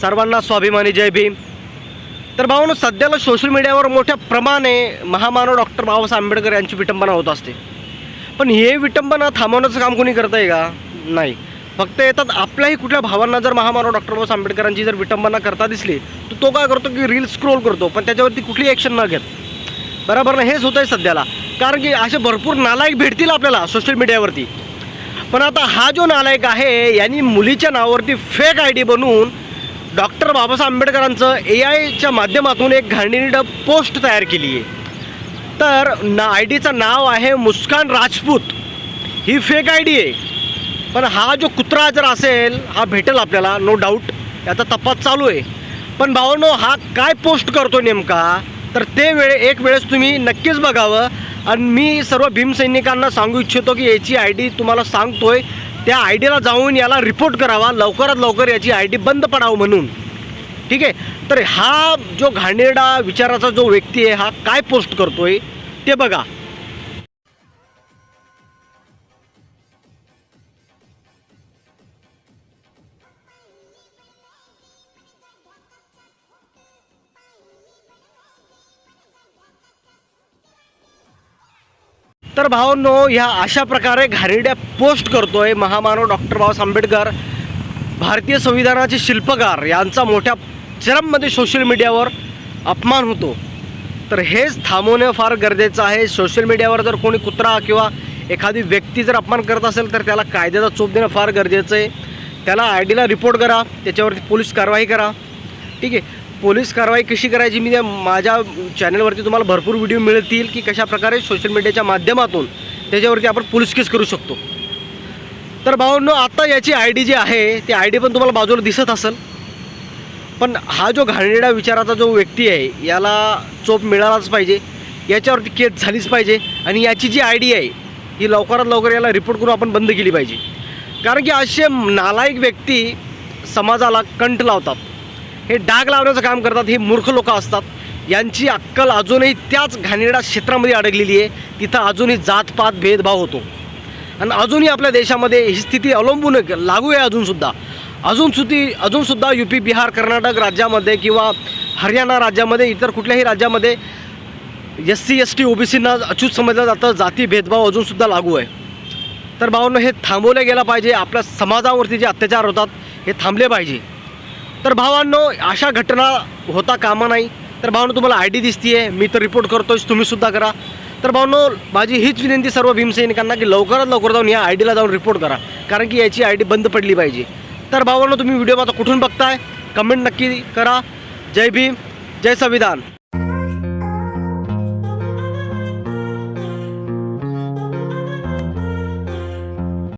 सर्वांना स्वाभिमानी जय भीम. तर भावानं सध्याला सोशल मीडियावर मोठ्या प्रमाणे महामानव डॉक्टर बाबासाहेब आंबेडकर यांची विटंबना होत असते. पण हे विटंबना थांबवण्याचं काम कोणी करत आहे का? नाही. फक्त येतात आपल्याही कुठल्या भावांना जर महामानव डॉक्टर बाबासाहेब आंबेडकरांची जर विटंबना करता दिसली तर तो काय करतो की रील स्क्रोल करतो पण त्याच्यावरती कुठली ॲक्शन न घेत. बरोबर ना? हेच होतं आहे सध्याला. कारण की असे भरपूर नालायक भेटतील आपल्याला सोशल मीडियावरती पण आता हा जो नालायक आहे यांनी मुलीच्या नावावरती फेक आय डी बनवून डॉक्टर बाबासाहेब आंबेडकरांचं ए आयच्या माध्यमातून एक घाणीड पोस्ट तयार केली आहे. तर ना आय डीचं नाव आहे मुस्कान राजपूत. ही फेक आय डी आहे. पण हा जो कुत्रा जर असेल हा भेटेल आपल्याला नो डाऊट याचा तपास चालू आहे. पण भावानो हा काय पोस्ट करतो नेमका? तर ते वेळे एक वेळेस तुम्ही नक्कीच बघावं. आणि मी सर्व भीमसैनिकांना सांगू इच्छितो की याची आय डी तुम्हाला सांगतोय. त्या आय डीला जाऊन याला रिपोर्ट करावा. लवकरात लवकर याची आय डी बंद पडावं म्हणून. ठीक आहे? तर हा जो घाणेरडा विचाराचा जो व्यक्ती आहे हा काय पोस्ट करतोय? ते बघा. तर भावांनो ह्या अशा प्रकारे घारिड्या पोस्ट करतोय महामानव डॉक्टर बाबासाहेब आंबेडकर भारतीय संविधानाचे शिल्पकार. यांचा मोठ्या चरममध्ये सोशल मीडियावर अपमान होतो. तर हेच थांबवणं फार गरजेचं आहे. सोशल मीडियावर जर कोणी कुत्रा किंवा एखादी व्यक्ती जर अपमान करत असेल तर त्याला कायद्याचा चोप देणं फार गरजेचं आहे. त्याला आय डीला रिपोर्ट करा. त्याच्यावरती पोलीस कारवाई करा. ठीक आहे. पोलीस कारवाई कशी करायची? मी त्या माझ्या चॅनलवरती तुम्हाला भरपूर व्हिडिओ मिळतील की कशा प्रकारे सोशल मीडियाच्या माध्यमातून त्याच्यावरती आपण पोलीस केस करू शकतो. तर भावांनो आता याची आय डी जी आहे ती आय डी पण तुम्हाला बाजूला दिसत असेल. पण हा जो घाणेरडा विचाराचा जो व्यक्ती आहे याला चोप मिळालाच पाहिजे. याच्यावरती केस झालीच पाहिजे आणि याची जी आय डी आहे ही लवकरात लवकर याला रिपोर्ट करून आपण बंद केली पाहिजे. कारण की असे नालायक व्यक्ती समाजाला कंठ लावतात. हे डाग लावण्याचं काम करतात हे मूर्ख लोक असतात. यांची अक्कल अजूनही त्याच घाणेरड्या क्षेत्रामध्ये अडकलेली आहे. तिथं अजूनही जातपात भेदभाव होतो. आणि अजूनही आपल्या देशामध्ये ही स्थिती अवलंबून लागू आहे अजूनसुद्धा अजूनसुद्धी अजूनसुद्धा यू पी बिहार कर्नाटक राज्यामध्ये किंवा हरियाणा राज्यामध्ये इतर कुठल्याही राज्यामध्ये S C S T O B Sina अचूक समजलं जातं. जाती भेदभाव अजूनसुद्धा लागू आहे. तर भावांनो हे थांबवलं गेलं पाहिजे. आपल्या समाजावरती जे अत्याचार होतात हे थांबले पाहिजे. तर भावांनो अशा घटना होता कामा नाही. तर भावांनो तुम्हाला आय डी दिसते आहे मी तर रिपोर्ट करतोय तुम्हीसुद्धा करा. तर भावांनो माझी हीच विनंती सर्व भीमसैनिकांना की लवकरात लवकर जाऊन या आय डीला जाऊन रिपोर्ट करा. कारण की याची आय डी बंद पडली पाहिजे. तर भावांनो तुम्ही व्हिडिओ आता कुठून बघताय? कमेंट नक्की करा. जय भीम जय संविधान.